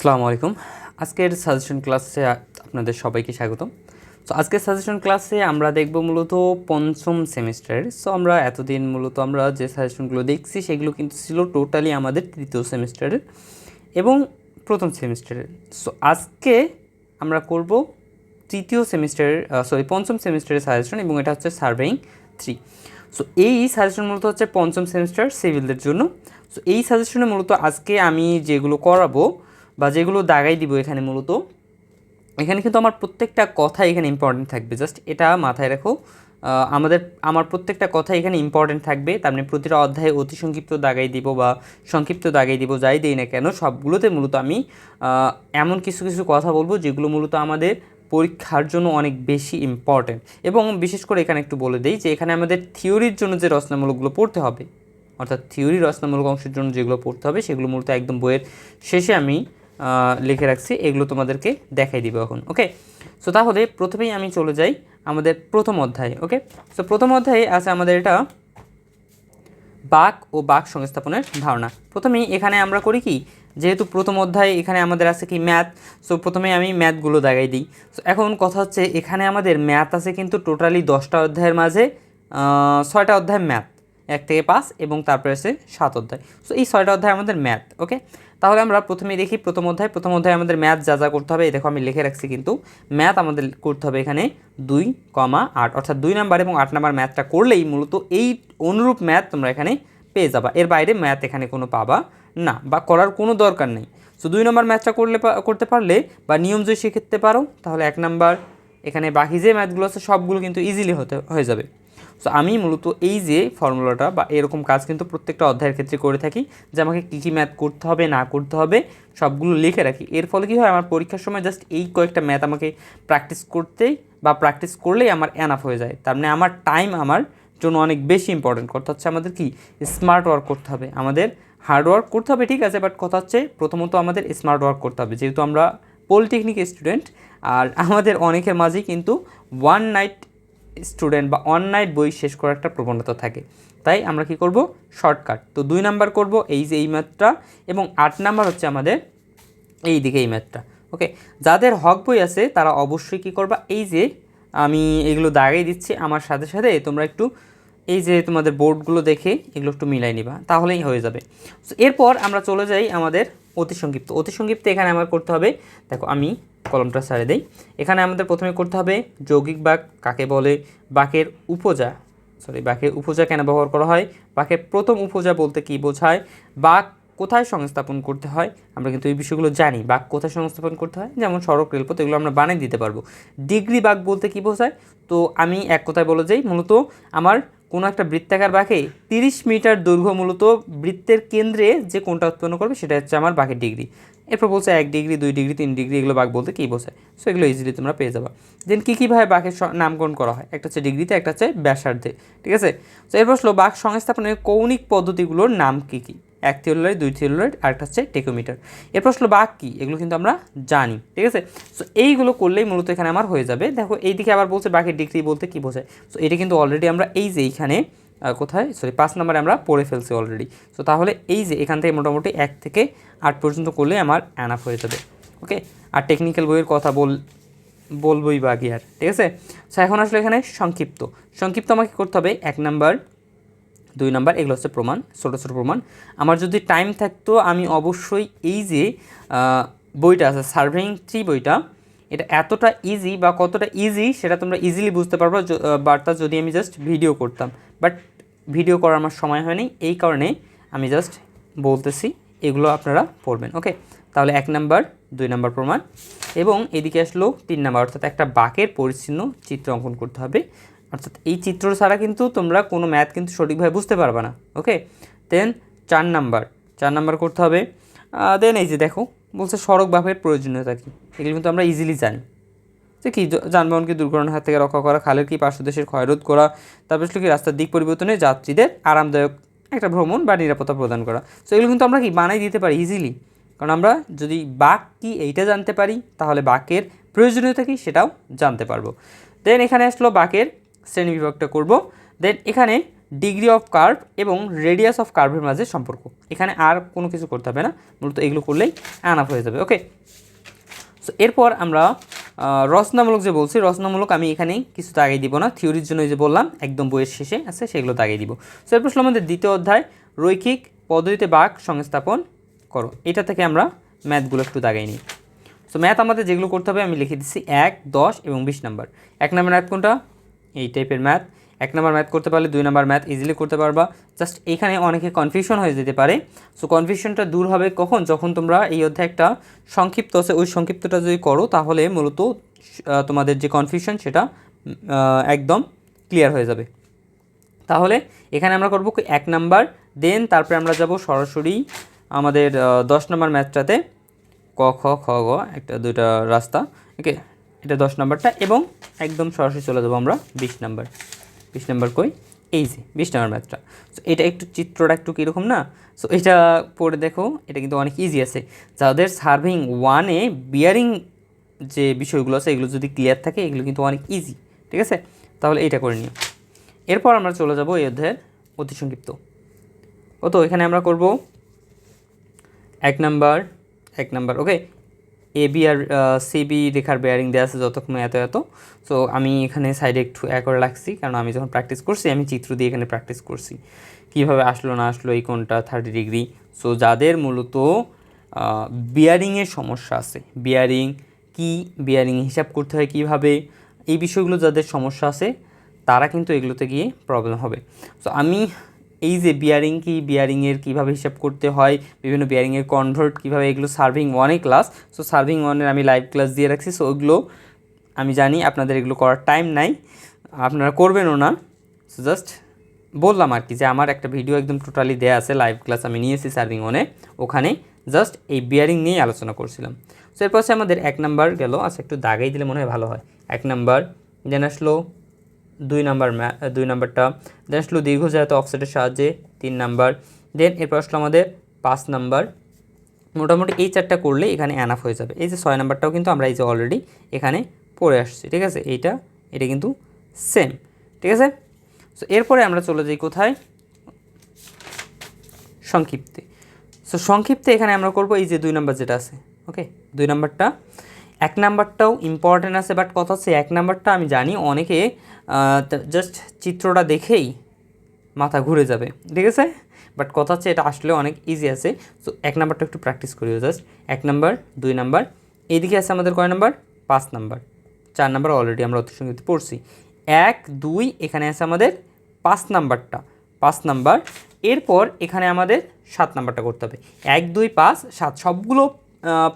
আসসালামু আলাইকুম। আজকের সাজেশন ক্লাসে আপনাদের সবাইকে স্বাগতম। সো আজকের সাজেশন ক্লাসে আমরা দেখব মূলত পঞ্চম সেমিস্টারের সো আমরা এতদিন মূলত আমরা যে সাজেশনগুলো দেখছি, সেগুলো কিন্তু ছিল টোটালি আমাদের তৃতীয় সেমিস্টারের এবং প্রথম সেমিস্টারের সো আজকে আমরা করব তৃতীয় সেমিস্টারের সরি পঞ্চম সেমিস্টারের সাজেশন এবং এটা হচ্ছে সার্ভেইং থ্রি সো এই সাজেশন মূলত হচ্ছে পঞ্চম সেমিস্টার সিভিলদের জন্য। সো এই সাজেশনে মূলত আজকে আমি যেগুলো করাবো বা যেগুলো দাগাই দিব এখানে মূলত, এখানে কিন্তু আমার প্রত্যেকটা কথা এখানে ইম্পর্টেন্ট থাকবে। জাস্ট এটা মাথায় রাখো আমাদের, আমার প্রত্যেকটা কথা এখানে ইম্পর্টেন্ট থাকবে। তার মানে প্রতিটা অধ্যায়ে অতি সংক্ষিপ্ত দাগাই দিব বা সংক্ষিপ্ত দাগাই দিব, যাই দিই না কেন, সবগুলোতে মূলত আমি এমন কিছু কিছু কথা বলব যেগুলো মূলত আমাদের পরীক্ষার জন্য অনেক বেশি ইম্পর্টেন্ট এবং বিশেষ করে এখানে একটু বলে দিই যে এখানে আমাদের থিওরির জন্য যে রচনামূলকগুলো পড়তে হবে, অর্থাৎ থিওরি রচনামূলক অংশের জন্য যেগুলো পড়তে হবে, সেগুলো মূলত একদম বইয়ের শেষে আমি লিখে রাখছি, এগুলো তোমাদেরকে দেখাই দিব এখন ওকে সো তাহলে প্রথমেই আমি চলে যাই আমাদের প্রথম অধ্যায়ে ওকে সো প্রথম অধ্যায়ে আছে আমাদের এটা বাক ও বাক সংস্থাপনের ধারণা। প্রথমেই এখানে আমরা করি কি, যেহেতু প্রথম অধ্যায়ে এখানে আমাদের আছে কি ম্যাথ সো প্রথমে আমি ম্যাথগুলো দেখাই দিই। সো এখন কথা হচ্ছে এখানে আমাদের ম্যাথ আছে কিন্তু টোটালি দশটা অধ্যায়ের মাঝে ছয়টা অধ্যায় ম্যাথ, এক থেকে পাঁচ এবং তারপরে আছে সাত অধ্যায়। সো এই ছয়টা অধ্যায় আমাদের ম্যাথ ওকে তাহলে আমরা প্রথমেই দেখি, প্রথম অধ্যায়। প্রথম অধ্যায়ে আমাদের ম্যাথ যা যা করতে হবে, এই দেখো আমি লিখে রাখছি কিন্তু। ম্যাথ আমাদের করতে হবে এখানে দুই কমা আট। অর্থাৎ দুই নাম্বার এবং আট নাম্বার ম্যাথটা করলেই মূলত এই অনুরূপ ম্যাথ তোমরা এখানে পেয়ে যাবা। এর বাইরে ম্যাথ এখানে কোনো পাবা না বা করার কোনো দরকার নেই। সো দুই নম্বর ম্যাথটা করলে করতে পারলে বা নিয়ম যদি শিখতে পারো, তাহলে এক নাম্বার এখানে বাকি যে ম্যাথগুলো আছে সবগুলো কিন্তু ইজিলি হতে, হয়ে যাবে। সো আমি মূলত এই যে ফর্মুলাটা বা এরকম কাজ কিন্তু প্রত্যেকটা অধ্যায়ের ক্ষেত্রে করে থাকি, যে আমাকে কী কী ম্যাথ করতে হবে, না করতে হবে, সবগুলো লিখে রাখি। এর ফলে কী হয়, আমার পরীক্ষার সময় জাস্ট এই কয়েকটা ম্যাথ আমাকে প্র্যাকটিস করতেই বা প্র্যাকটিস করলেই আমার এনাফ হয়ে যায়। তার মানে আমার টাইম আমার জন্য অনেক বেশি ইম্পর্টেন্ট কথা হচ্ছে আমাদের কি? স্মার্ট ওয়ার্ক করতে হবে। আমাদের হার্ড ওয়ার্ক করতে হবে, ঠিক আছে বাট কথা হচ্ছে প্রথমত আমাদের স্মার্ট ওয়ার্ক করতে হবে। যেহেতু আমরা পলিটেকনিক স্টুডেন্ট আর আমাদের অনেকের মাঝেই কিন্তু ওয়ান নাইট স্টুডেন্ট বা অন নাইট বই শেষ করার একটা প্রবণতা থাকে। তাই আমরা কি করব? শর্টকাট। তো দুই নাম্বার করব, এই যে এই ম্যাথটা, এবং আট নাম্বার হচ্ছে আমাদের এই দিকে এই ম্যাথটা। ওকে? যাদের হক বই আছে, তারা অবশ্যই কী করবা? এই যে আমি এগুলো দাগাই দিচ্ছি আমার সাথে সাথে, তোমরা একটু এই যে তোমাদের বোর্ডগুলো দেখে এগুলো একটু মিলাই নিবা, তাহলেই হয়ে যাবে। এরপর আমরা চলে যাই আমাদের অতি সংক্ষিপ্ত। অতি সংক্ষিপ্ত এখানে আমার করতে হবে, দেখো আমি কলমটা ছাড়ে দেই। এখানে আমাদের প্রথমে করতে হবে যৌগিক বাক, কাকে বলে? বাকের উপজা সরি বাকের উপজা কেন ব্যবহার করা হয়? বাকের প্রথম উপজা বলতে কি বোঝায়? বাক কোথায় সংস্থাপন করতে হয়? আমরা কিন্তু এই বিষয়গুলো জানি, বাক কোথায় সংস্থাপন করতে হয়? যেমন সড়ক, রেলপথ, এগুলো আমরা বানিয়ে দিতে পারব। ডিগ্রি বাক বলতে কি বোঝায়? তো আমি এক কথায় বলে যাই মূলত আমার কোনো একটা বৃত্তাকার বাঁকে তিরিশ মিটার দৈর্ঘ্য মূলত বৃত্তের কেন্দ্রে যে কোনটা উৎপন্ন করবে সেটা হচ্ছে আমার বাঁকের ডিগ্রি। এরপর বলছে এক ডিগ্রি, দুই ডিগ্রি, তিন ডিগ্রি এগুলো বাঘ বলতে কী বোঝায়? সো এগুলো ইজিলি তোমরা পেয়ে যাবা। দেন কী কীভাবে বাঘের নামকরণ করা হয়? একটা হচ্ছে ডিগ্রিতে, একটা হচ্ছে ব্যাসার্ধে। ঠিক আছে? তো এরপর হলো বাঘ সংস্থাপনের কৌণিক পদ্ধতিগুলোর নাম কী কী? এক থিওলাইট দুই থিওলাইট আরেকটা হচ্ছে টেকোমিটার। এরপর আসলো বাঘ কী? এগুলো কিন্তু আমরা জানি, ঠিক আছে? সো এইগুলো করলেই মূলত এখানে আমার হয়ে যাবে। দেখো, এইদিকে আবার বলছে বাঘের ডিগ্রি বলতে কী বোঝায়? সো এটা কিন্তু অলরেডি আমরা এই যে এইখানে কোথায়? সরি পাঁচ নম্বরে আমরা পড়ে ফেলছি অলরেডি সো তাহলে এই যে এখান থেকে মোটামুটি এক থেকে আট পর্যন্ত করলে আমার অ্যানাফ হয়ে যাবে ওকে আর টেকনিক্যাল বইয়ের কথা বল, বলবই বা কি আর, ঠিক আছে? সো এখন আসলে এখানে সংক্ষিপ্ত। সংক্ষিপ্ত আমাকে করতে হবে এক নাম্বার দুই নাম্বার, এগুলো হচ্ছে প্রমাণ, ছোটো ছোটো প্রমাণ। আমার যদি টাইম থাকতো, আমি অবশ্যই এই যে বইটা আছে সার্ভেইং থ্রি বইটা, এটা এতটা ইজি বা কতটা ইজি সেটা তোমরা ইজিলি বুঝতে পারব বার্তা যদি আমি জাস্ট ভিডিও করতাম। বাট ভিডিও করার আমার সময় হয়নি, এই কারণে আমি জাস্ট বলতেছি, এগুলো আপনারা পড়বেন ওকে তাহলে এক নাম্বার, দুই নাম্বার প্রমাণ। এবং এদিকে আসলো তিন নাম্বার, অর্থাৎ একটা বাকের পরিচ্ছিন্ন চিত্র অঙ্কন করতে হবে। অর্থাৎ এই চিত্র ছাড়া কিন্তু তোমরা কোনো ম্যাথ কিন্তু সঠিকভাবে বুঝতে পারবে না ওকে দেন চার নাম্বার চার নাম্বার করতে হবে। দেন এই যে দেখো, বলছে সড়ক বাপের প্রয়োজনীয়তা কী? এগুলো কিন্তু আমরা ইজিলি জানি। যে কি যানবাহনকে দুর্ঘটনার হাত থেকে রক্ষা করা, খালের কি পার্শ্বদেশের ক্ষয়রোধ করা তারপর কি রাস্তার দিক পরিবর্তনে যাত্রীদের আরামদায়ক একটা ভ্রমণ বা নিরাপত্তা প্রদান করা। সো এগুলো কিন্তু আমরা কি, বানাই দিতে পারি ইজিলি কারণ আমরা যদি বাক কি এইটা জানতে পারি, তাহলে বাকের প্রয়োজনীয়তা কি সেটাও জানতে পারব। দেন এখানে আসলো বাকের শ্রেণি বিভাগটা করব। দেন এখানে ডিগ্রি অফ কার্ভ এবং রেডিয়াস অফ কার্ভের মাঝে সম্পর্ক। এখানে আর কোনো কিছু করতে হবে না। মূলত এগুলো করলেই আনাফ হয়ে যাবে। ওকে সো এরপর আমরা রচনামূলক যে বলছি, রচনামূলক আমি এখানে কিছু তো আগেই দিব না। থিওরির জন্য যে বললাম, একদম বইয়ের শেষে আছে, সেগুলো তো আগেই দিব। সো এরপর আমাদের দ্বিতীয় অধ্যায়, রৈখিক পদ্ধতিতে বাক সংস্থাপন করো। এটা থেকে আমরা ম্যাথগুলো একটু দাগাই নিই। সো ম্যাথ আমাদের যেগুলো করতে হবে, আমি লিখে দিচ্ছি এক, দশ এবং বিশ নাম্বার। এক নাম্বার ম্যাথ কোনটা? এই টাইপের ম্যাথ এক নাম্বার ম্যাথ করতে পারলে দুই নাম্বার ম্যাথ ইজিলি করতে পারবা। জাস্ট এখানে অনেকে কনফিউশন হয়ে যেতে পারে। সো কনফিউশনটা দূর হবে কখন? যখন তোমরা এই অধ্যায় একটা সংক্ষিপ্ত আছে, ওই সংক্ষিপ্তটা যদি করো, তাহলে মূলত তোমাদের যে কনফিউশন সেটা একদম ক্লিয়ার হয়ে যাবে। তাহলে, এখানে আমরা করব এক নাম্বার দেন তারপরে আমরা যাব সরাসরি আমাদের দশ নম্বর ম্যাথটাতে ক, খ খ, গ, একটা, দুইটা রাস্তা। ওকে এটা দশ নম্বরটা এবং একদম সরাসরি চলে যাব আমরা বিশ নাম্বার। বিশ নম্বর কই? এই যে, বিশ নম্বর ম্যাথটা। সো এটা একটু চিত্রটা একটু কীরকম না? সো এটা পড়ে দেখো, এটা কিন্তু অনেক ইজি আছে। যাদের সার্ভিং ওয়ানে বিয়ারিং যে বিষয়গুলো আছে, এগুলো যদি ক্লিয়ার থাকে, এগুলো কিন্তু অনেক ইজি ঠিক আছে? তাহলে এটা করে নিও। এরপর আমরা চলে যাব এই অধ্যায়ের অতি সংক্ষিপ্ত। ও তো এখানে আমরা করব এক নাম্বার এক number okay A B R CB রেখার বেয়ারিং দেওয়া আছে যতক্ষণ এত এত। সো আমি এখানে সাইডে একটু এক করে রাখছি, কারণ আমি যখন প্র্যাকটিস করছি, আমি চিত্র দিয়ে এখানে প্র্যাকটিস করছি। কীভাবে আসলো, না আসলো, এই কোনটা থার্টি ডিগ্রি সো যাদের মূলত বিয়ারিংয়ের সমস্যা আছে বিয়ারিং কি বিয়ারিং হিসাব করতে হয় কীভাবে, এই বিষয়গুলো যাদের সমস্যা আছে, তারা কিন্তু এগুলোতে গিয়ে প্রবলেম হবে। সো আমি এই যে বিয়ারিং কি বিয়ারিংয়ের কীভাবে হিসাব করতে হয়, বিভিন্ন বিয়ারিংয়ের কনভার্ট কীভাবে, এগুলো সার্ভিং ওয়ানে ক্লাস সো সার্ভিং ওয়ানের আমি লাইভ ক্লাস দিয়ে রাখছি সো ওগুলো আমি জানি আপনাদের এগুলো করার টাইম নাই, আপনারা করবেনও না সো জাস্ট বললাম আর কি যে আমার একটা ভিডিও একদম টোটালি দেয়া আছে লাইভ ক্লাস আমি নিয়েছি সার্ভিং ওয়ানে ওখানে জাস্ট এই বিয়ারিং নিয়েই আলোচনা করছিলাম। সো এরপর আমাদের এক নাম্বার গেল আচ্ছা একটু দাগাই দিলে মনে হয় ভালো হয়। এক নাম্বার দেন আসলো দুই নাম্বার দুই নাম্বারটা। দেন আসলো দীর্ঘ দীর্ঘজাত অফসেটের সাহায্যে তিন নাম্বার। দেন এরপর আসলো আমাদের পাঁচ নাম্বার। মোটামুটি এই চারটা করলে এখানে অ্যানাফ হয়ে যাবে। এই যে ছয় নাম্বারটাও কিন্তু আমরা এই যে অলরেডি এখানে পড়ে আসছি, ঠিক আছে? এইটা, এটা কিন্তু সেম ঠিক আছে? সো এরপরে আমরা চলে যাই কোথায়? সংক্ষিপ্তে। সো সংক্ষিপ্তে এখানে আমরা করব এই যে দুই নাম্বার যেটা আছে ওকে দুই নাম্বারটা। এক নাম্বারটাও ইম্পর্টেন্ট আছে বাট কথা হচ্ছে এক নাম্বারটা আমি জানি, অনেকে জাস্ট চিত্রটা দেখেই মাথা ঘুরে যাবে, ঠিক আছে? বাট কথা হচ্ছে এটা আসলে অনেক ইজি আছে সো এক নাম্বারটা একটু প্র্যাকটিস করিও জাস্ট এক নাম্বার, দুই নাম্বার, এইদিকে আছে আমাদের কয় নাম্বার? পাঁচ নাম্বার। চার নাম্বার অলরেডি আমরা অতি সংগীত পড়ছি। এক, দুই, এখানে আছে আমাদের পাঁচ নাম্বারটা। পাঁচ নাম্বার, এরপর এখানে আমাদের সাত নাম্বারটা করতে হবে। এক, দুই, পাঁচ, সাত, সবগুলো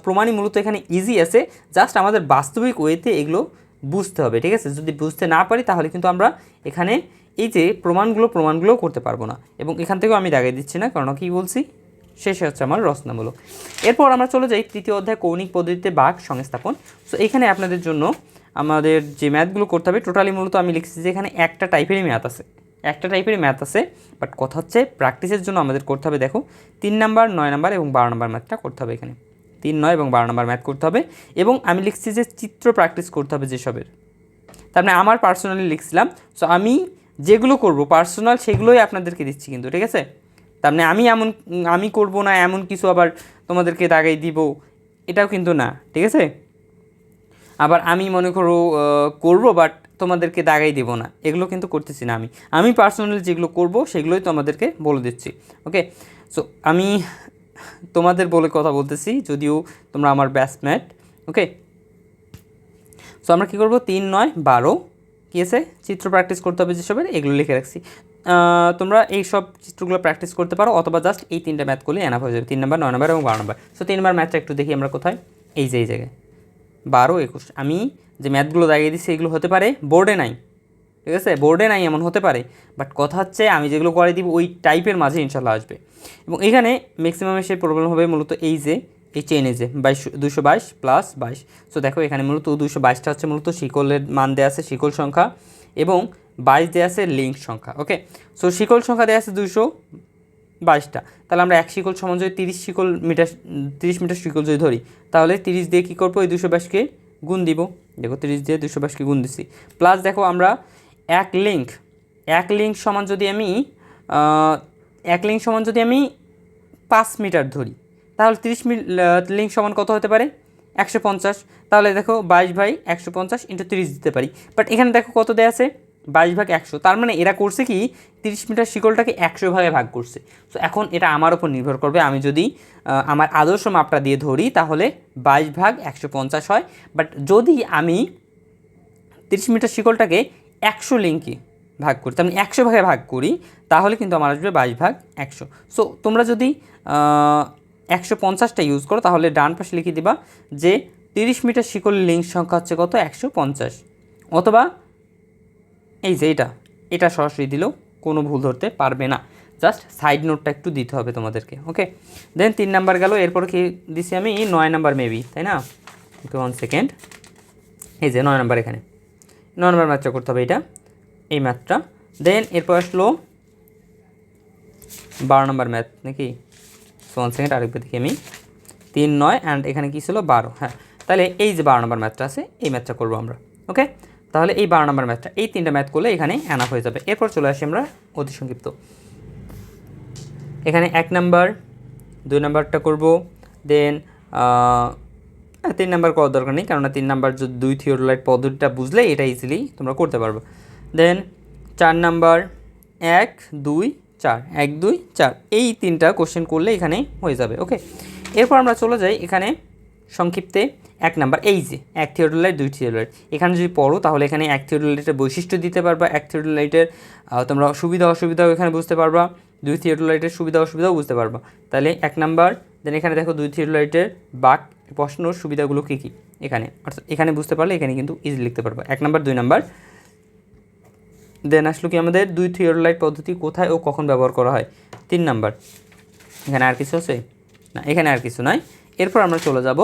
প্রমাণই মূলত এখানে ইজি আছে। জাস্ট আমাদের বাস্তবিক ওয়েতে এগুলো বুঝতে হবে, ঠিক আছে? যদি বুঝতে না পারি, তাহলে কিন্তু আমরা এখানে এই যে প্রমাণগুলো, প্রমাণগুলোও করতে পারব না। এবং এখান থেকেও আমি দাগাই দিচ্ছি না, কারণ কি বলছি? শেষে হচ্ছে আমার রচনামূলক। এরপর আমরা চলে যাই তৃতীয় অধ্যায়, কৌণিক পদ্ধতিতে বাঘ সংস্থাপন। সো এখানে আপনাদের জন্য আমাদের যে ম্যাথগুলো করতে হবে টোটালি মূলত আমি লিখছি যে এখানে একটা টাইপেরই ম্যাথ আছে। একটা টাইপেরই ম্যাথ আছে বাট কথা হচ্ছে প্র্যাকটিসের জন্য আমাদের করতে হবে, দেখো, তিন নাম্বার নয় নাম্বার এবং বারো নাম্বার ম্যাথটা করতে হবে এখানে। তিন, নয় এবং বারো নাম্বার ম্যাথ করতে হবে এবং আমি লিখছি যে চিত্র প্র্যাকটিস করতে হবে যেসবের। তার মানে আমার পার্সোনালি লিখছিলাম সো আমি যেগুলো করব পার্সোনাল সেগুলোই আপনাদেরকে দিচ্ছি কিন্তু, ঠিক আছে? তার মানে আমি এমন, আমি করব না, এমন কিছু আবার তোমাদেরকে দাগাই দিব, এটাও কিন্তু না, ঠিক আছে? আবার আমি মনে করো করব বাট তোমাদেরকে দাগাই দেব না, এগুলো কিন্তু করতেছি না আমি। আমি পার্সোনালি যেগুলো করব, সেগুলোই তোমাদেরকে বলে দিচ্ছি ওকে সো আমি তোমাদের বলে কথা বলতেছি, যদিও তোমরা আমার ব্যাটসম্যাট ওকে সো আমরা কী করব? তিন নয় বারো, কী আছে? চিত্র প্র্যাকটিস করতে হবে যেসবের, এগুলো লিখে রাখছি। তোমরা এই সব চিত্রগুলো প্র্যাকটিস করতে পারো, অথবা জাস্ট এই তিনটা ম্যাথ করলে এনাফ হয়ে যাবে, তিন নাম্বার নয় নাম্বার এবং বারো নাম্বার সো তিন নাম্বার ম্যাথটা একটু দেখি আমরা কোথায়? এই যে, এই জায়গায়। বারো, একুশ। আমি যে ম্যাথগুলো দাগিয়ে দিচ্ছি এগুলো হতে পারে বোর্ডে নাই। ঠিক আছে? বোর্ডে নাই, এমন হতে পারে। বাট কথা হচ্ছে, আমি যেগুলো করে দিব, ওই টাইপের মাঝে ইনশাল্লাহ আসবে। এবং এখানে ম্যাক্সিমাম এসে প্রবলেম হবে মূলত এই যে, এই চেনে যে, বাইশ, দুশো বাইশ প্লাস বাইশ। সো দেখো, এখানে মূলত দুশো বাইশটা হচ্ছে মূলত শিকলের মান দেওয়া আছে, শিকল সংখ্যা। এবং বাইশ দেওয়া আছে লিঙ্ক সংখ্যা ওকে সো শিকল সংখ্যা দেওয়া আছে দুশো বাইশটা। তাহলে আমরা এক শিকল সমান যদি তিরিশ শিকল মিটার, তিরিশ মিটার শিকল যদি ধরি, তাহলে তিরিশ দিয়ে কী করব? এই দুশো বাইশকে গুণ দিব। দেখো, তিরিশ দিয়ে দুশো বাইশকে গুণ দিচ্ছি প্লাস দেখো, আমরা এক লিঙ্ক এক লিঙ্ক সমান যদি আমি এক লিঙ্ক সমান যদি আমি পাঁচ মিটার ধরি, তাহলে তিরিশ লিঙ্ক সমান কত হতে পারে? একশো পঞ্চাশ। তাহলে দেখো বাইশ ভাই একশো পঞ্চাশ ইন্টু তিরিশ দিতে পারি। বাট এখানে দেখো কত দেয়া আছে? বাইশ ভাগ একশো। তার মানে এরা করছে কি? তিরিশ মিটার শিকলটাকে একশো ভাগে ভাগ করছে। তো এখন এটা আমার উপর নির্ভর করবে। আমি যদি আমার আদর্শ মাপটা দিয়ে ধরি, তাহলে বাইশ ভাগ একশো পঞ্চাশ হয়। বাট যদি আমি তিরিশ মিটার শিকলটাকে একশো লিঙ্কে ভাগ করি, তার মানে একশো ভাগে ভাগ করি, তাহলে কিন্তু আমার আসবে বাইশ ভাগ একশো। সো তোমরা যদি একশো পঞ্চাশটা ইউজ করো, তাহলে ডান পাশে লিখে দিবা যে তিরিশ মিটার শিকল লিঙ্ক সংখ্যা হচ্ছে কত? একশো পঞ্চাশ। অথবা, এই যে এটা এটা সরাসরি দিলেও কোনো ভুল ধরতে পারবে না। জাস্ট সাইড নোটটা একটু দিতে হবে তোমাদেরকে ওকে দেন তিন নাম্বার গেল, এরপর কি দিছি আমি? নয় নাম্বার মেবি তাই না? একটু ওয়ান সেকেন্ড এই যে নয় নাম্বার এখানে। নাম্বার ম্যাথটা করতে হবে এটা, এই ম্যাথটা দেন এরপর আসলো বারো নাম্বার ম্যাথ নাকি? ওয়ান সেকেন্ড আরেকবার দেখি আমি। তিন, নয় অ্যান্ড এখানে কী ছিল? বারো হ্যাঁ। তাহলে এই যে বারো নম্বর ম্যাথটা আছে, এই ম্যাথটা করব আমরা, ওকে? তাহলে এই বারো নম্বর ম্যাথটা এই তিনটা ম্যাথ করলে এখানে অ্যানাফ হয়ে যাবে। এরপর চলে আসি আমরা অতি সংক্ষিপ্ত। এখানে এক নাম্বার দুই নাম্বারটা করব। দেন তিন নাম্বার করার দরকার নেই, কেননা তিন নাম্বার দুই থিওরোলাইট পদ্ধতিটা বুঝলে এটা ইজিলি তোমরা করতে পারবে। দেন চার নাম্বার, এক, দুই, চার, এক, দুই, চার, এই তিনটা কোশ্চেন করলে এখানে হয়ে যাবে ওকে এরপর আমরা চলে যাই এখানে সংক্ষিপ্তে, এক নাম্বার, এই যে, এক থিওরোলাইট দুই থিওরোলাইট এখানে যদি পড়ো, তাহলে এখানে এক থিওরোলাইটের বৈশিষ্ট্য দিতে পারবা, এক থিওরোলাইটের তোমরা সুবিধা অসুবিধাও এখানে বুঝতে পারবা, দুই থিওরোলাইটের সুবিধা অসুবিধাও বুঝতে পারবা। তাহলে এক নাম্বার দেন এখানে দেখো দুই থিওরোলাইটের বাক প্রশ্নর সুবিধাগুলো কী কী এখানে? অর্থাৎ এখানে বুঝতে পারলে এখানে কিন্তু ইজি লিখতে পারবা। এক নাম্বার, দুই নাম্বার। দেন আসলো কি আমাদের, দুই থিওরোলাইট পদ্ধতি কোথায় ও কখন ব্যবহার করা হয়? তিন নাম্বার। এখানে আর কিছু আছে? না, এখানে আর কিছু নাই। এরপর আমরা চলে যাব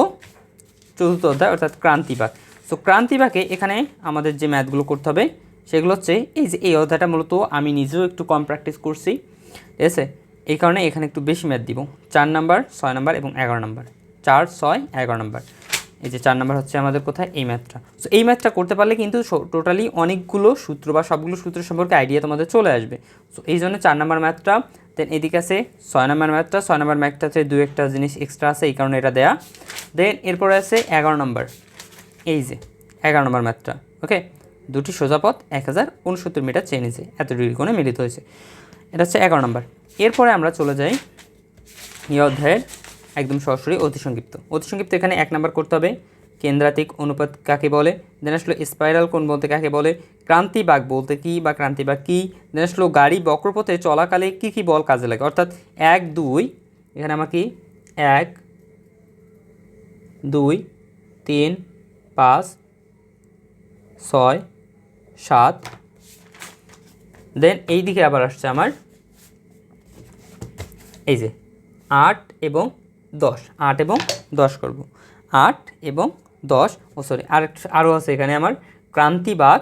চতুর্থ অধ্যায়, অর্থাৎ ক্রান্তিবাক। সো ক্রান্তিবাকে এখানে আমাদের যে ম্যাথগুলো করতে হবে, সেগুলো হচ্ছে এই যে, এই অধ্যায়টা মূলত আমি নিজেও একটু কম প্র্যাকটিস করছি। ঠিক আছে? এই কারণে এখানে একটু বেশি ম্যাথ দিব। চার নাম্বার, ছয় নাম্বার এবং এগারো নাম্বার। চার, ছয়, এগারো নাম্বার। এই যে চার নাম্বার হচ্ছে আমাদের কোথায়? এই ম্যাথটা সো এই ম্যাথটা করতে পারলে কিন্তু টোটালি অনেকগুলো সূত্র বা সবগুলো সূত্র সম্পর্কে আইডিয়া তোমাদের চলে আসবে। সো এই জন্য চার নাম্বার ম্যাথটা দেন এদিকে আছে ছয় নাম্বার ম্যাথটা ছয় নাম্বার ম্যাথটাতে দু একটা জিনিস এক্সট্রা আছে, এই কারণে এটা দেয়া। দেন এরপরে আছে এগারো নম্বর। এই যে এগারো নম্বর ম্যাথটা ওকে দুটি সোজা পথ, এক হাজার উনসত্তর মিটার চেয়ে নিয়েছে এত ডিগ্রি কোণে মিলিত হয়েছে। এটা হচ্ছে এগারো নম্বর। এরপরে আমরা চলে যাই এই অধ্যায়ের একদম সরাসরি অতি সংক্ষিপ্ত অতি সংক্ষিপ্ত এখানে এক নাম্বার করতে হবে, কেন্দ্রাতিক অনুপাত কাকে বলে? দেন আসলো স্পাইরাল কোণ বলতে কাকে বলে? ক্রান্তি বাঘ বলতে কি বা ক্রান্তি বাঘ কী? দেন আসলো গাড়ি বক্রপথে চলাকালে কী কী বল কাজে লাগে? অর্থাৎ এক, দুই, এখানে আমার কি? এক, দুই, তিন, পাঁচ, ছয়, সাত। দেন এই দিকে আবার আসছে আমার, এই যে আট এবং দশ। আট এবং দশ করব। আট এবং দশ, ও সরি আর আরও আছে এখানে আমার। ক্রান্তিবাগ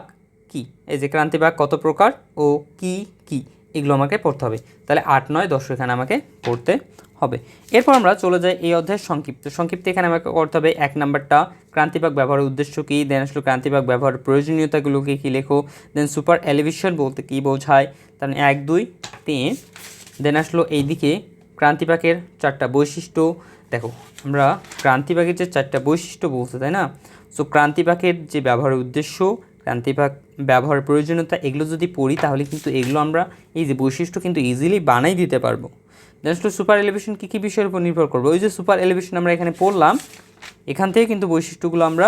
কি? এই যে ক্রান্তিবাগ কত প্রকার? ও কি কি? এগুলো আমাকে পড়তে হবে। তাহলে আট নয়, দশ এখানে আমাকে পড়তে হবে। এরপর আমরা চলে যাই এই অধ্যায়ের সংক্ষিপ্ত। সংক্ষিপ্ত এখানে আমাকে করতে হবে এক নাম্বারটা, ক্রান্তিবাগ ব্যবহারের উদ্দেশ্য কী? দেন আসলে ক্রান্তিবাগ ব্যবহারের প্রয়োজনীয়তাগুলোকে কী লেখো? দেন সুপার এলিভেশন বলতে কী বোঝায়? তার এক, দুই, তিন। দেন আসলো এইদিকে ক্রান্তিবাগের চারটা বৈশিষ্ট্য। দেখো, আমরা ক্রান্তিবাগের যে চারটা বৈশিষ্ট্য বলতে তাই না? সো ক্রান্তিবাগের যে ব্যবহারের উদ্দেশ্য ক্রান্তিবাগ ব্যবহারের প্রয়োজনীয়তা, এগুলো যদি পড়ি, তাহলে কিন্তু এগুলো আমরা এই যে বৈশিষ্ট্য কিন্তু ইজিলি বানাই দিতে পারব। আসলে সুপার এলিভেশন কী কী বিষয়ের উপর নির্ভর করব? ওই যে সুপার এলিভেশন আমরা এখানে পড়লাম, এখান থেকে কিন্তু বৈশিষ্ট্যগুলো আমরা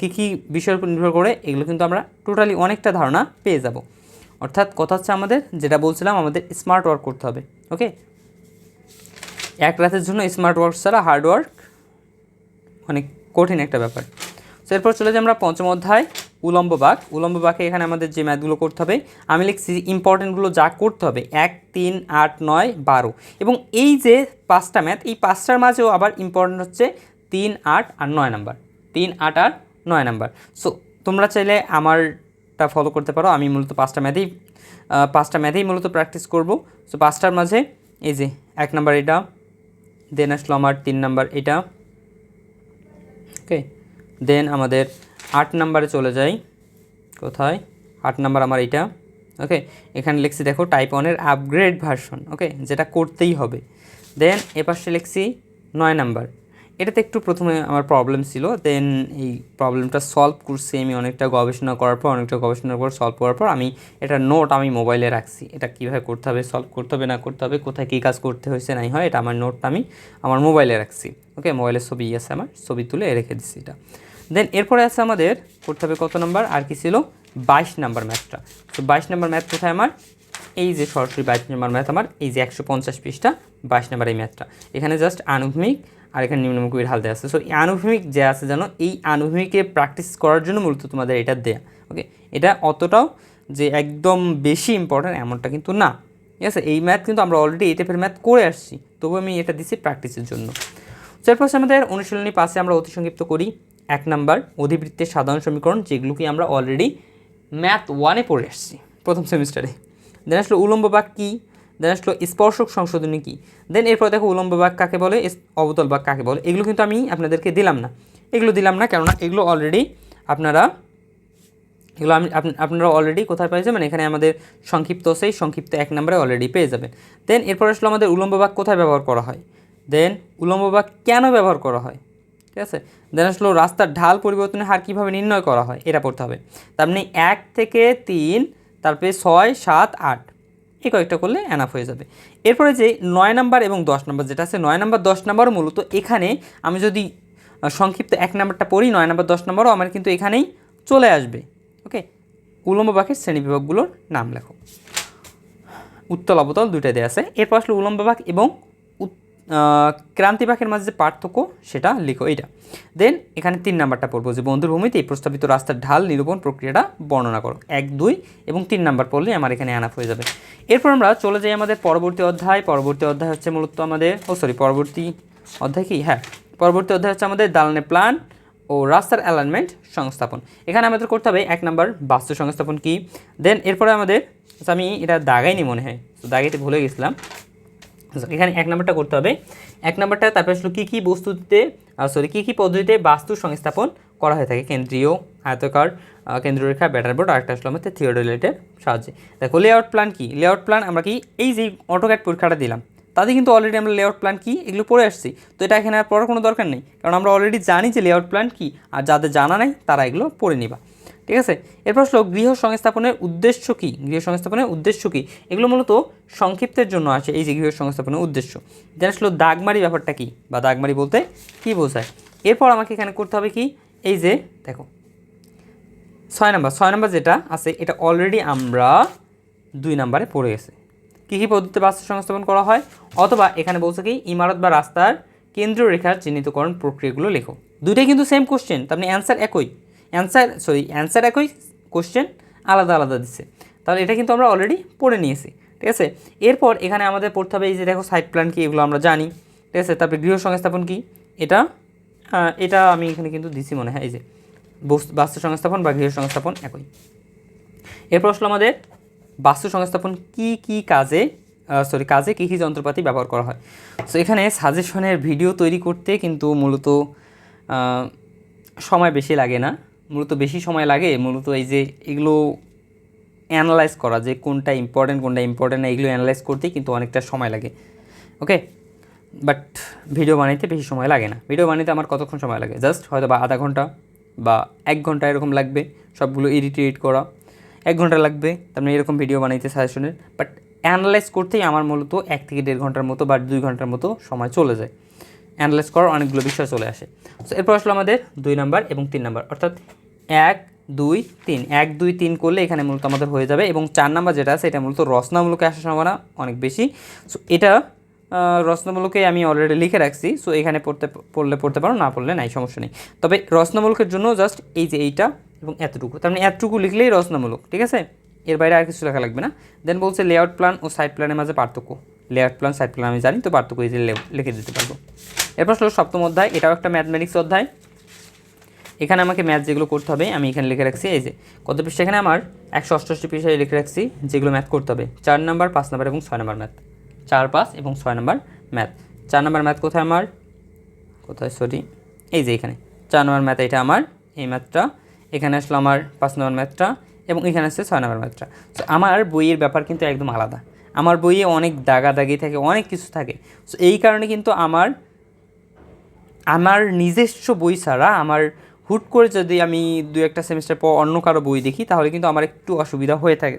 কী কী বিষয়ের উপর নির্ভর করে, এগুলো কিন্তু আমরা টোটালি অনেকটা ধারণা পেয়ে যাব। অর্থাৎ কথা হচ্ছে আমাদের, যেটা বলছিলাম, আমাদের স্মার্ট ওয়ার্ক করতে হবে ওকে এক রাতের জন্য স্মার্ট ওয়ার্ক ছাড়া হার্ড ওয়ার্ক অনেক কঠিন একটা ব্যাপার। তো এরপর চলে যাই আমরা পঞ্চম অধ্যায়, উলম্ব বাক। উলম্ব বাকে এখানে আমাদের যে ম্যাথগুলো করতে হবে, আমি লিখছি ইম্পর্টেন্টগুলো যা করতে হবে, এক, তিন, আট, নয়, বারো। এবং এই যে পাঁচটা ম্যাথ এই পাঁচটার মাঝেও আবার ইম্পর্টেন্ট হচ্ছে তিন, আট আর নয় নাম্বার তিন, আট আর নয় নাম্বার সো তোমরা চাইলে আমারটা ফলো করতে পারো, আমি মূলত পাঁচটা ম্যাথেই পাঁচটা ম্যাথেই মূলত প্র্যাকটিস করব। সো পাঁচটার মাঝে এই যে এক নাম্বার এটা দেন আসলো আমার তিন নাম্বার এটা। ওকে দেন আমাদের আট নাম্বারে চলে যাই। কোথায়? আট নাম্বার আমার এটা ওকে এখানে লিখছি, দেখো টাইপ ওয়ানের আপগ্রেড ভার্সন ওকে যেটা করতেই হবে। দেন এপাশে লিখছি নয় নাম্বার এটাতে একটু প্রথমে আমার প্রবলেম ছিল দেন এই প্রবলেমটা সলভ করছি আমি অনেকটা গবেষণা করার পর, অনেকটা গবেষণার পর সলভ করার পর আমি এটা নোট আমি মোবাইলে রাখছি। এটা কীভাবে করতে হবে সলভ করতে হবে, না করতে হবে, কোথায় কী কাজ করতে হয়েছে, নাই হয়, এটা আমার নোটটা আমি আমার মোবাইলে রাখছি। ওকে মোবাইলের ছবি আছে আমার, ছবি তুলে রেখে দিচ্ছি এটা। দেন এরপরে আছে আমাদের, করতে হবে কত নাম্বার আর কি ছিল? বাইশ নাম্বার ম্যাথটা তো বাইশ নাম্বার ম্যাথ কোথায় আমার? এই যে সরাসরি বাইশ নাম্বার ম্যাথ আমার, এই যে একশো পঞ্চাশ পৃষ্ঠা, বাইশ নাম্বার এই ম্যাথটা এখানে জাস্ট আনুভূমিক আর এখানে নিম্নমুখী ঢাল দেওয়া আছে। সো আনুভূমিক যে আছে জানো, এই আনুভূমিকে প্র্যাকটিস করার জন্য মূলত তোমাদের এটা দেয়া। ওকে এটা অতটাও যে একদম বেশি ইম্পর্ট্যান্ট এমনটা কিন্তু না। ঠিক আছে? এই ম্যাথ কিন্তু আমরা অলরেডি এই টাইপের ম্যাথ করে আসছি। তবু আমি এটা দিচ্ছি প্র্যাকটিসের জন্য। এরপর আমাদের অনুশীলনী পাশে আমরা অতি সংক্ষিপ্ত করি। এক নাম্বার, অধিবৃত্তের সাধারণ সমীকরণ, যেগুলোকে আমরা অলরেডি ম্যাথ ওয়ানে পড়ে আসছি। প্রথম সেমিস্টারে দেন আসলে উলম্ব বাক কী? দেন আসলো স্পর্শক সংশোধনী কী? দেন এরপর দেখো উলম্ব বাক কাকে বলে? অবতল বাক কাকে বলে? এগুলো কিন্তু আমি আপনাদেরকে দিলাম না। এগুলো দিলাম না কেননা এগুলো অলরেডি আপনারা, এগুলো আমি আপনারা অলরেডি কোথায় পেয়ে যাবেন? এখানে আমাদের সংক্ষিপ্ত সেই সংক্ষিপ্ত এক নম্বরে অলরেডি পেয়ে যাবেন। দেন এরপর আসলে আমাদের উলম্ব বাক কোথায় ব্যবহার করা হয়? দেন উলম্ব বাক কেন ব্যবহার করা হয়? ঠিক আছে? দেন আসলো রাস্তার ঢাল পরিবর্তনের হার কীভাবে নির্ণয় করা হয়? এটা পড়তে হবে। তার মানে এক থেকে তিন, তারপরে ছয়, সাত, আট। এই কয়েকটা করলে অ্যানাফ হয়ে যাবে। এরপরে যে নয় নাম্বার এবং দশ নাম্বার যেটা আছে, নয় নাম্বার, দশ নাম্বারও মূলত এখানে আমি যদি সংক্ষিপ্ত এক নাম্বারটা পড়ি, নয় নাম্বার, দশ নাম্বারও আমার কিন্তু এখানেই চলে আসবে। ওকে উলম্ব বাকের শ্রেণি বিভাগগুলোর নাম লেখো। উত্তল অবতল দুইটা দেওয়া আছে। এরপর আসলে উলম্ব বাক এবং ক্রান্তি বাকের মাঝে যে পার্থক্য সেটা লিখো এইটা। দেন এখানে তিন নাম্বারটা পড়ব যে বন্ধুর ভূমিতে এই প্রস্তাবিত রাস্তার ঢাল নিরূপণ প্রক্রিয়াটা বর্ণনা করো। এক দুই এবং তিন নাম্বার পড়লে আমার এখানে অ্যানাফ হয়ে যাবে। এরপর আমরা চলে যাই আমাদের পরবর্তী অধ্যায়। পরবর্তী অধ্যায় হচ্ছে মূলত আমাদের ও সরি পরবর্তী অধ্যায় কি? হ্যাঁ পরবর্তী অধ্যায় হচ্ছে আমাদের দালানের প্ল্যান ও রাস্তার অ্যালাইনমেন্ট সংস্থাপন। এখানে আমাদের করতে হবে এক নাম্বার বাস্তু সংস্থাপন কি? দেন এরপরে আমাদের আচ্ছা, আমি এটা দাগাইনি মনে হয় তো দাগাইতে ভুলে গেছিলাম। এখানে এক নাম্বারটা করতে হবে। এক নাম্বারটা তারপরে আসলে কী কী বস্তুতে সরি কী কী পদ্ধতিতে বাস্তু সংস্থাপন করা হয়ে থাকে? কেন্দ্রীয় আয়তকার আহ, কেন্দ্রীয় রেখা ব্যাটার বোর্ড আরেকটা আসলে আমাদের থিওডোলেটের সাহায্যে। দেখো লেআউট প্ল্যান কি? লেআউট প্ল্যান আমরা কি এই যে অটোক্যাট পরীক্ষাটা দিলাম তাতে কিন্তু অলরেডি আমরা লেআউট প্ল্যান কী এগুলো পড়ে আসছি। তো এটা এখানে আর পড়ার কোনো দরকার নেই কারণ আমরা অলরেডি জানি যে লেআউট প্ল্যান কী আর যাদের জানা নাই তারা এগুলো পড়ে নিবা। ঠিক আছে? এরপর আসলো গৃহ সংস্থাপনের উদ্দেশ্য কী? গৃহ সংস্থাপনের উদ্দেশ্য কী? এগুলো মূলত সংক্ষিপ্তের জন্য আছে, এই যে গৃহ সংস্থাপনের উদ্দেশ্য। যেন আসলো দাগমারি ব্যাপারটা কী? বা দাগমারি বলতে কী বোঝায়? এরপর আমাকে এখানে করতে হবে কি? এই যে, দেখো। ছয় নাম্বার ছয় নাম্বার যেটা আছে, এটা অলরেডি আমরা দুই নাম্বারে পড়ে গেছে। কী কী পদ্ধতিতে বাস্তু সংস্থাপন করা হয়? অথবা এখানে বলছে কি, ইমারত বা রাস্তার কেন্দ্রীয় রেখার চিহ্নিতকরণ প্রক্রিয়াগুলো লেখো। দুইটাই কিন্তু সেম কোশ্চেন তার মানে অ্যান্সার একই। অ্যান্সার সরি অ্যান্সার একই কোশ্চেন আলাদা আলাদা দিচ্ছে তাহলে এটা কিন্তু আমরা অলরেডি পড়ে নিয়েছি, ঠিক আছে? এরপর এখানে আমাদের পড়তে হবে এই যে দেখো সাইট প্ল্যান কি, এগুলো আমরা জানি, ঠিক আছে? তারপরে গৃহ সংস্থাপন কি? এটা এটা আমি এখানে কিন্তু দিছি মনে হয়, এই যে বস্তু- সংস্থাপন বা গৃহ সংস্থাপন একই। এরপর আসলে আমাদের বাস্তু সংস্থাপন কি কি কাজে সরি কাজে কী কী যন্ত্রপাতি ব্যবহার করা হয়? সো এখানে সাজেশনের ভিডিও তৈরি করতে কিন্তু মূলত সময় বেশি লাগে না। মূলত বেশি সময় লাগে, মূলত এই যে এগুলো অ্যানালাইজ করা যে কোনটা ইম্পর্টেন্ট কোনটা ইম্পর্টেন্ট না, এগুলো অ্যানালাইজ করতেই কিন্তু অনেকটা সময় লাগে। ওকে বাট ভিডিও বানাইতে বেশি সময় লাগে না। ভিডিও বানাইতে আমার কতক্ষণ সময় লাগে? জাস্ট হয়তো বা আধা ঘণ্টা বা এক ঘণ্টা এরকম লাগবে সবগুলো এডিট এডিট করা। এক ঘণ্টা লাগবে তার মানে এরকম ভিডিও বানাইতে সাজেশনের বাট অ্যানালাইজ করতেই আমার মূলত এক থেকে দেড় ঘণ্টার মতো বা দুই ঘণ্টার মতো সময় চলে যায়। অ্যানালাইজ করার অনেকগুলো বিষয় চলে আসে। সো এরপর আসলে আমাদের দুই নাম্বার এবং তিন নাম্বার। অর্থাৎ এক, দুই, তিন। এক, দুই, তিন করলে এখানে মূলত আমাদের হয়ে যাবে এবং চার নাম্বার যেটা আছে, এটা মূলত রচনামূলকে আসার সম্ভাবনা অনেক বেশি। সো এটা রচনামূলকে আমি অলরেডি লিখে রাখছি। সো এখানে পড়তে, পড়লে পড়তে পারো, না পড়লে নাই, সমস্যা নেই। তবে রচনামূলকের জন্য জাস্ট এই যে এইটা এবং এতটুকু। তার মানে এতটুকু লিখলেই রচনামূলক, ঠিক আছে? এর বাইরে আর কিছু লেখা লাগবে না। দেন বলছে লেআউট প্ল্যান ও সাইড প্ল্যানের মাঝে পার্থক্য। লেআউট প্ল্যান সাইড প্ল্যান আমি জানি, তো পার্থক্য এই যে লে- লিখে দিতে পারব। এরপর হলো সপ্তম অধ্যায়, এটাও একটা ম্যাথমেটিক্স অধ্যায়। এখানে আমাকে ম্যাথ যেগুলো করতে হবে, আমি এখানে লিখে রাখছি, এই যে কত পৃষ্ঠা? এখানে আমার একশো অষ্টআশি পৃষ্ঠায় লিখে রাখছি, যেগুলো ম্যাথ করতে হবে। চার নাম্বার পাঁচ নাম্বার এবং ছয় নাম্বার ম্যাথ চার, পাঁচ এবং ছয় নাম্বার ম্যাথ চার নাম্বার ম্যাথ কোথায় আমার? কোথায়? সরি এই যে এখানে। চার নম্বর ম্যাথ এটা আমার, এই ম্যাথটা এখানে আসলো আমার পাঁচ নম্বর ম্যাথটা এবং এখানে আছে ছয় নম্বর মাত্রা সো আমার বইয়ের ব্যাপার কিন্তু একদম আলাদা। আমার বইয়ে অনেক দাগাদাগি থাকে, অনেক কিছু থাকে। সো এই কারণে কিন্তু আমার আমার নিজস্ব বই ছাড়া আমার হুট করে যদি আমি দু একটা সেমিস্টার পর অন্য কারও বই দেখি, তাহলে কিন্তু আমার একটু অসুবিধা হয়ে থাকে।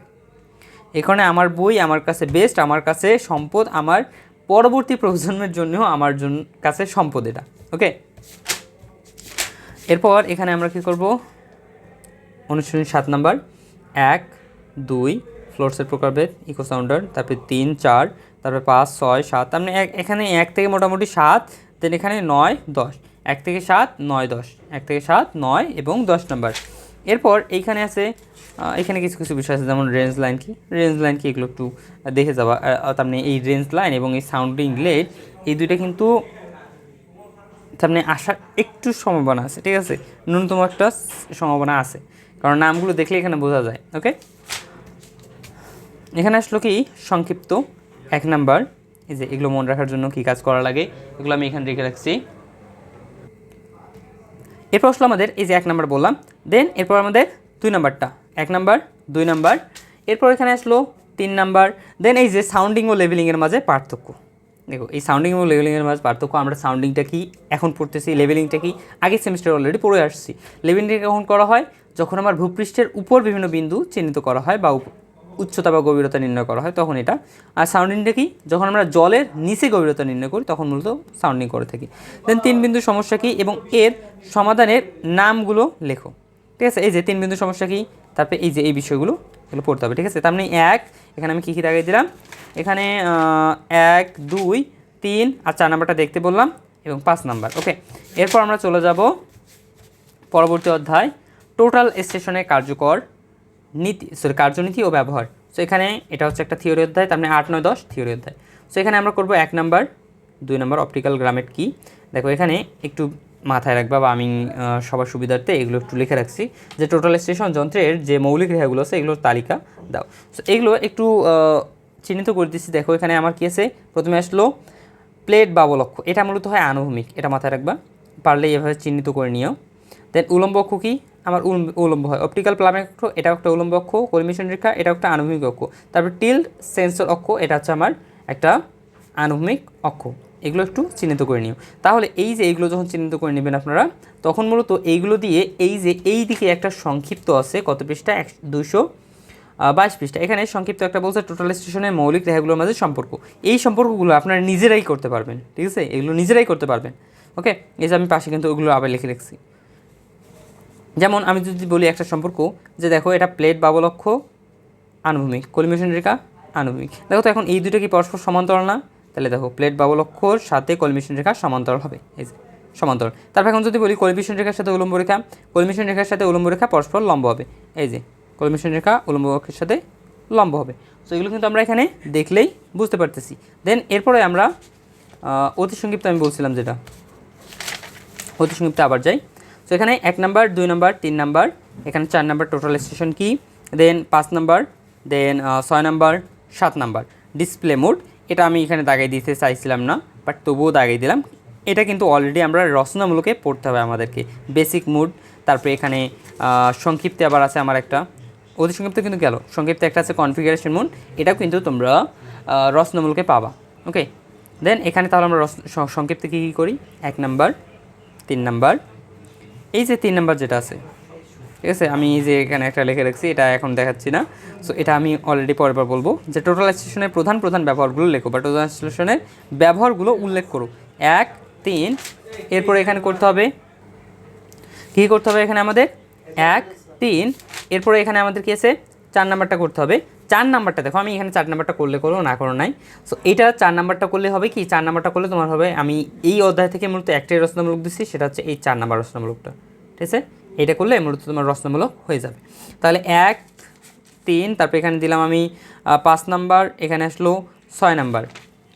এখানে আমার বই আমার কাছে বেস্ট আমার কাছে সম্পদ, আমার পরবর্তী প্রজন্মের জন্যও আমার জন্য, কাছে সম্পদ এটা ওকে এরপর এখানে আমরা কি করব? অনুশীলনী সাত নাম্বার, এক, দুই ফ্লোরসের প্রকারভেদ ইকো সাউন্ডার তারপরে তিন, চার, তারপরে পাঁচ, ছয়, সাত, তার মানে এখানে এক থেকে মোটামুটি সাত দেন এখানে নয়, দশ। এক থেকে সাত, নয়, দশ। এক থেকে সাত, নয় এবং দশ নাম্বার। এরপর এইখানে আছে এখানে কিছু কিছু বিষয় আছে, যেমন রেঞ্জ লাইন কি রেঞ্জ লাইন কি এগুলো একটু দেখে যাওয়া তার মানে এই রেঞ্জ লাইন এবং এই সাউন্ডিং লেট এই দুইটা কিন্তু তার মানে আসার একটু সম্ভাবনা আছে, ঠিক আছে? ন্যূনতম একটা সম্ভাবনা আছে। কারণ নামগুলো দেখলে এখানে বোঝা যায় ওকে এখানে আসলো কি? সংক্ষিপ্ত এক নাম্বার। এই যে এগুলো মনে রাখার জন্য কি কাজ করা লাগে? এগুলো আমি এখানে রেখে রাখছি। এরপর আসলো আমাদের এই যে এক নাম্বার বললাম। দেন এরপর আমাদের দুই নাম্বারটা। এক নাম্বার, দুই নাম্বার। এরপর এখানে আসলো তিন নাম্বার। দেন এই যে সাউন্ডিং ও লেভেলিংয়ের মাঝে পার্থক্য। দেখো, এই সাউন্ডিং ও লেভেলিংয়ের মাঝে পার্থক্য। আমরা সাউন্ডিংটা কি? এখন পড়তেছি। লেভেলিংটা কি? আগের সেমিস্টার অলরেডি পড়ে আসছি। লেভেলিংটা কখন করা হয়? যখন আমার ভূপৃষ্ঠের উপর বিভিন্ন বিন্দু চিহ্নিত করা হয় বা উচ্চতা বা গভীরতা নির্ণয় করা হয়, তখন এটা। আর সাউন্ডিংটা কি? যখন আমরা জলের নিচে গভীরতা নির্ণয় করি, তখন মূলত সাউন্ডিং করে থাকি। দেন তিন বিন্দু সমস্যা কি? এবং এর সমাধানের নামগুলো লেখো। ঠিক আছে? এই যে তিন বিন্দু সমস্যা কি? তারপরে এই যে এই বিষয়গুলো এগুলো পড়তে হবে, ঠিক আছে? তার মানে এক, এখানে আমি কী কী দাগাই দিলাম? এখানে এক, দুই, তিন আর চার নাম্বারটা দেখতে বললাম এবং পাঁচ নাম্বার, ওকে? এরপর আমরা চলে যাব পরবর্তী অধ্যায় টোটাল স্টেশনে কার্যকর নীতি সরি কার্যনীতি ও ব্যবহার। সো এখানে এটা হচ্ছে একটা থিওরি অধ্যায়, তার মানে আট, নয়, দশ থিওরি অধ্যায়। সো এখানে আমরা করব এক নাম্বার দুই নাম্বার অপটিক্যাল গ্রামেট কি? দেখো, এখানে একটু মাথায় রাখবা বা আমি সবার সুবিধার্থে এগুলো একটু লিখে রাখছি যে টোটাল স্টেশন যন্ত্রের যে মৌলিক রেখাগুলো আছে, এগুলোর তালিকা দাও। সো এগুলো একটু চিহ্নিত করে দিচ্ছি। দেখো, এখানে আমার কি আছে? প্রথমে আসলো প্লেট বা অবলক্ষ এটা মূলত হয় আনুভূমিক। এটা মাথায় রাখবা। পারলে এভাবে চিহ্নিত করে নিও। দেন উলম্ব কি? আমার উলম্ব- হয়। অপটিক্যাল প্লামের অক্ষ, এটাও একটা উলম্ব অক্ষ। কলিমিশন রেখা এটা একটা আনুভূমিক অক্ষ। তারপর টিল্ড সেন্সর অক্ষ, এটা হচ্ছে আমার একটা আনুভূমিক অক্ষ। এগুলো একটু চিহ্নিত করে নিও। তাহলে এই যে এইগুলো যখন চিহ্নিত করে নেবেন আপনারা, তখন মূলত এইগুলো দিয়ে এই যে এই দিকে একটা সংক্ষিপ্ত আছে, কত পৃষ্ঠা? এক দুশো বাইশ পৃষ্ঠা। এখানে সংক্ষিপ্ত একটা বলছে টোটাল স্টেশনের মৌলিক রেখাগুলোর মাঝে সম্পর্ক। এই সম্পর্কগুলো আপনারা নিজেরাই করতে পারবেন, ঠিক আছে? এগুলো নিজেরাই করতে পারবেন। ওকে এই যে আমি পাশে কিন্তু ওগুলো আবার লিখে লিখছি যেমন আমি যদি বলি একটা সম্পর্ক যে দেখো এটা প্লেট বাবলক্ষ আনুভূমিক কলিমিশন রেখা আনুভূমিক দেখো তো এখন এই দুটো কি পরস্পর সমান্তরাল না? তাহলে দেখো প্লেট বাবলক্ষর সাথে কলিমিশন রেখা সমান্তরাল হবে। এই যে, সমান্তরাল। তারপর এখন যদি বলি কলিমিশন রেখার সাথে উলম্ব রেখা, কলিমিশন রেখার সাথে উলম্ব রেখা পরস্পর লম্ব হবে। এই যে, কলিমিশন রেখা উলম্ব অক্ষের সাথে লম্ব হবে। তো এগুলো কিন্তু আমরা এখানে দেখলেই বুঝতে পারতেছি। দেন এরপরে আমরা অতি সংক্ষিপ্ত আমি বলছিলাম যেটা। অতি সংক্ষিপ্ত আবার যাই। তো এখানে এক নাম্বার দুই নাম্বার তিন নাম্বার এখানে চার নাম্বার টোটাল স্টেশন কি? দেন পাঁচ নাম্বার দেন ছয় নাম্বার সাত নাম্বার ডিসপ্লে মোড এটা আমি এখানে দাগাই দিতে চাইছিলাম না বাট তবুও দাগাই দিলাম। এটা কিন্তু অলরেডি আমরা রচনামূলকে পড়তে হবে আমাদেরকে। বেসিক মুড তারপরে এখানে সংক্ষিপ্তে আবার আছে আমার একটা। অতি সংক্ষিপ্ত কিন্তু গেল। সংক্ষিপ্তে একটা আছে কনফিগারেশন মুড এটাও কিন্তু তোমরা রচনামূলকে পাবা। ওকে দেন এখানে তাহলে আমরা স- সংক্ষিপ্তে কী কী করি? এক নাম্বার তিন নাম্বার এই যে তিন নাম্বার যেটা আছে, ঠিক আছে? আমি যে এখানে একটা লিখে রাখছি, এটা এখন দেখাচ্ছি না। সো এটা আমি অলরেডি পরের বার বলব যে টোটাল স্টেশনের প্রধান প্রধান ব্যবহারগুলো লেখো বা টোটাল স্টেশনের ব্যবহারগুলো উল্লেখ করো। এক, তিন, এরপরে এখানে করতে হবে, কী করতে হবে এখানে আমাদের? এক, তিন, এরপরে এখানে আমাদের কী আছে? চার নাম্বারটা করতে হবে। চার নাম্বারটা দেখো, আমি এখানে চার নাম্বারটা করলে করো, না করো নাই। সো এটা চার নাম্বারটা করলে হবে কি? চার নাম্বারটা করলে তোমার হবে, আমি এই অধ্যায় থেকে মূলত একটাই রচনামূলক দিচ্ছি সেটা হচ্ছে এই চার নাম্বার রচনামূলকটা। ঠিক আছে? এটা করলে মূলত তোমার রচনামূলক হয়ে যাবে। তাহলে এক, তিন, তারপর এখানে দিলাম আমি পাঁচ নাম্বার, এখানে আসলো ছয় নাম্বার।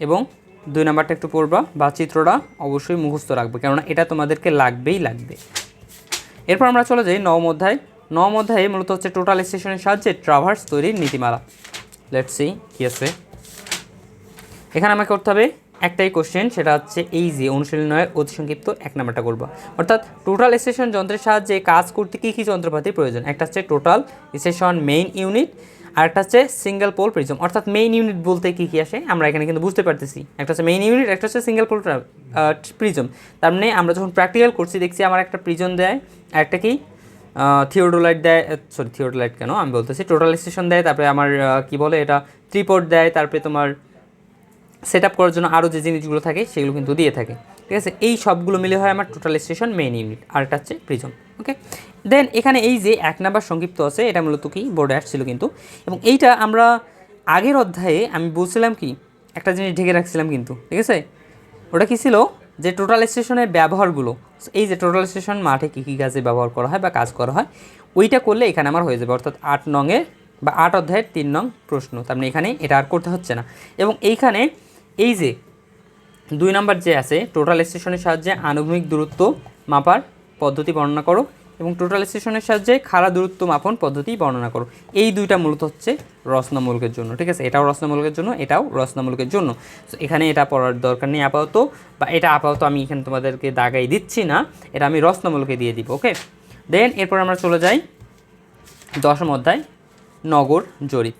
এবং দুই নাম্বারটা একটু পড়বা, বা চিত্রটা অবশ্যই মুখস্থ রাখবে, কেননা এটা তোমাদেরকে লাগবেই লাগবে। এরপর আমরা চলে যাই নবম অধ্যায়। নবম অধ্যায়ে মূলত হচ্ছে টোটাল স্টেশনের সাহায্যে ট্রাভার্স তৈরির নীতিমালা। লেটস সি কি আছে? এখানে আমাকে করতে হবে একটাই কোশ্চেন সেটা হচ্ছে এই যে অনুশীলন নয়ের অতি সংক্ষিপ্ত এক নাম্বারটা করব। অর্থাৎ টোটাল স্টেশন যন্ত্রের সাহায্যে কাজ করতে কী কী যন্ত্রপাতির প্রয়োজন? একটা হচ্ছে টোটাল স্টেশন মেইন ইউনিট আর একটা হচ্ছে সিঙ্গেল পোল প্রিজম অর্থাৎ মেইন ইউনিট বলতে কী কী আসে? আমরা এখানে কিন্তু বুঝতে পারতেছি। একটা হচ্ছে মেইন ইউনিট একটা হচ্ছে সিঙ্গেল পোল প্রিজম তার মানে আমরা যখন প্র্যাকটিক্যাল করছি, দেখছি আমার একটা প্রিজম দেয় একটা কি? থিওডোলাইট দেয় সরি থিওডোলাইট কেন? আমি বলতেছি টোটাল স্টেশন দেয়, তারপরে আমার কি বলে এটা ত্রিপোর্ট দেয়, তারপরে তোমার সেট আপ করার জন্য আরও যে জিনিসগুলো থাকে, সেগুলো কিন্তু দিয়ে থাকে। ঠিক আছে? এই সবগুলো মিলে হয় আমার টোটাল স্টেশন মেইন ইউনিট আর একটা হচ্ছে প্রিজম ওকে দেন এখানে এই যে এক নাম্বার সংক্ষিপ্ত আছে, এটা মূলত কি? বোর্ডে আসছিল কিন্তু। এবং এইটা আমরা আগের অধ্যায়ে আমি বলছিলাম কি? একটা জিনিস ঢেকে রাখছিলাম কিন্তু, ঠিক আছে? ওটা কী ছিল? যে টোটাল স্টেশনের ব্যবহারগুলো, এই যে টোটাল স্টেশন মাঠে কী কী কাজে ব্যবহার করা হয় বা কাজ করা হয়, ওইটা করলে এখানে আমার হয়ে যাবে, অর্থাৎ আট নংয়ের বা আট অধ্যায়ের তিন নং প্রশ্ন। তার মানে এখানে এটা আর করতে হচ্ছে না। এবং এইখানে এই যে দুই নম্বর যে আছে টোটাল স্টেশনের সাহায্যে আনুভূমিক দূরত্ব মাপার পদ্ধতি বর্ণনা করো। এবং টোটাল স্টেশনের সাহায্যে খাড়া দূরত্ব মাপন পদ্ধতি বর্ণনা করো। এই দুইটা মূলত হচ্ছে রচনামূলকের জন্য, ঠিক আছে? এটাও রচনামূলকের জন্য, এটাও রচনামূলকের জন্য। তো এখানে এটা পড়ার দরকার নেই আপাতত, বা এটা আপাতত আমি এখানে তোমাদেরকে দাগাই দিচ্ছি না, এটা আমি রচনামূলকে দিয়ে দিব ওকে দেন এরপর আমরা চলে যাই দশম অধ্যায়, নগর জরিপ।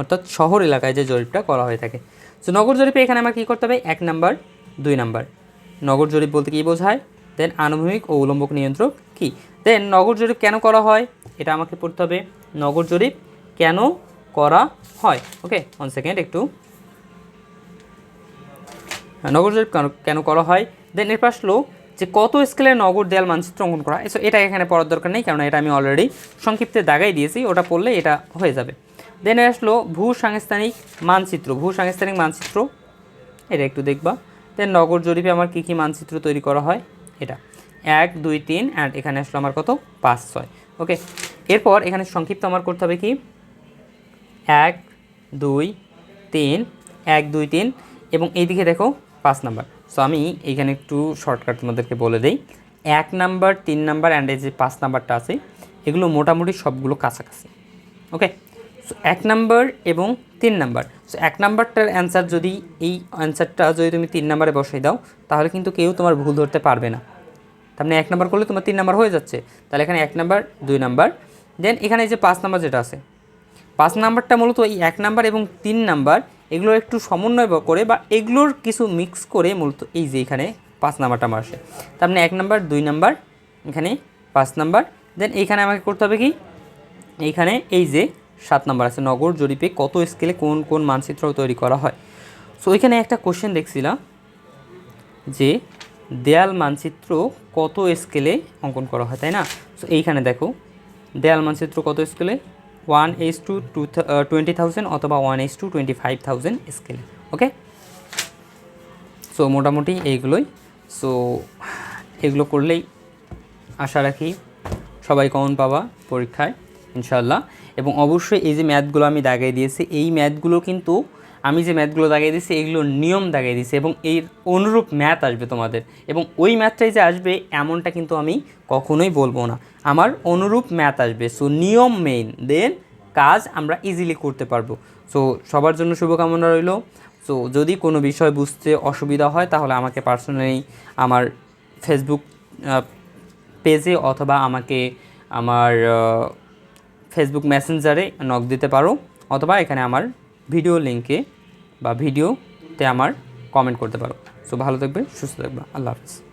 অর্থাৎ শহর এলাকায় যে জরিপটা করা হয়ে থাকে। তো নগর জরিপে এখানে আমার কী করতে হবে? এক নাম্বার, দুই নাম্বার। নগর জরিপ বলতে কী বোঝায়? দেন আনুভূমিক ও উলম্বক নিয়ন্ত্রক কী? দেন নগর জরিপ কেন করা হয়? এটা আমাকে পড়তে হবে। নগর জরিপ কেন করা হয়? ওকে ওয়ান সেকেন্ড একটু। হ্যাঁ, নগর জরিপ কেন করা হয়? দেন এরপর আসলো যে কত স্কেলের নগর দেয়াল মানচিত্র অঙ্কন করা হয়। So, এটা এখানে পড়ার দরকার নেই কারণ এটা আমি অলরেডি সংক্ষিপ্তে দাগাই দিয়েছি ওটা পড়লে এটা হয়ে যাবে। দেন আসলো ভূ সাংস্থানিক মানচিত্র ভূ সাংস্থানিক মানচিত্র। এটা একটু দেখবা। দেন নগর জরিপে আমার কী কী মানচিত্র তৈরি করা হয়? এটা। এক, দুই, তিন অ্যান্ড এখানে আসলো আমার কত? পাঁচ, ছয়। ওকে এরপর এখানে সংক্ষিপ্ত আমার করতে হবে কি? এক, দুই, তিন, এক, দুই, তিন, এবং এইদিকে দেখো পাঁচ নাম্বার। সো আমি এইখানে একটু শর্টকাট তোমাদেরকে বলে দেই। এক নাম্বার, তিন নাম্বার অ্যান্ড এই যে পাঁচ নাম্বারটা আছে, এগুলো মোটামুটি সবগুলো কাছাকাছি। ওকে সো এক নাম্বার এবং তিন নাম্বার। সো এক নাম্বারটার অ্যান্সার যদি এই অ্যান্সারটা যদি তুমি তিন নাম্বারে বসাই দাও, তাহলে কিন্তু কেউ তোমার ভুল ধরতে পারবে না। তার মানে এক নাম্বার করলে তোমার তিন নাম্বার হয়ে যাচ্ছে। তাহলে এখানে এক নাম্বার, দুই নাম্বার। দেন এখানে যে পাঁচ নাম্বার যেটা আছে, পাঁচ নাম্বারটা মূলত এই এক নাম্বার এবং তিন নাম্বার, এগুলোর একটু সমন্বয় করে বা এগুলোর কিছু মিক্স করে মূলত এই যে এখানে পাঁচ নাম্বারটা আমার আসে। তার মানে এক নাম্বার, দুই নাম্বার, এখানে পাঁচ নাম্বার। দেন এইখানে আমাকে করতে হবে কি? এইখানে এই যে সাত নাম্বার আছে, নগর জরিপে কত স্কেলে কোন কোন মানচিত্র তৈরি করা হয়? সো এখানে একটা কোশ্চেন দেখছিলাম যে দেয়াল মানচিত্র কত স্কেলে অঙ্কন করা হয়, তাই না? সো এইখানে দেখো, দেয়াল মানচিত্র কত স্কেলে one is to to twenty thousand অথবা one is to twenty five thousand স্কেলে ওকে সো মোটামুটি এইগুলোই। সো এগুলো করলেই আশা রাখি সবাই কমন পাবা পরীক্ষায় ইনশাল্লাহ এবং অবশ্যই এই যে ম্যাথগুলো আমি দাগিয়ে দিয়েছি, এই ম্যাথগুলো কিন্তু আমি যে ম্যাথগুলো দাগিয়ে দিয়েছি এগুলোর নিয়ম দাগিয়ে দিয়েছি এবং এর অনুরূপ ম্যাথ আসবে তোমাদের এবং ওই ম্যাথটাই যে আসবে এমনটা কিন্তু আমি কখনোই বলব না। আমার অনুরূপ ম্যাথ আসবে। সো নিয়ম মেইন দেন কাজ আমরা ইজিলি করতে পারব। সো সবার জন্য শুভকামনা রইল। সো যদি কোনো বিষয় বুঝতে অসুবিধা হয়, তাহলে আমাকে পার্সোনালি আমার ফেসবুক পেজে অথবা আমাকে আমার ফেসবুক মেসেঞ্জারে নক দিতে পারো অথবা এখানে আমার ভিডিও লিঙ্কে বা ভিডিওতে আমার কমেন্ট করতে পারো। সো ভালো থাকবে, সুস্থ থাকবে। আল্লাহ হাফিজ।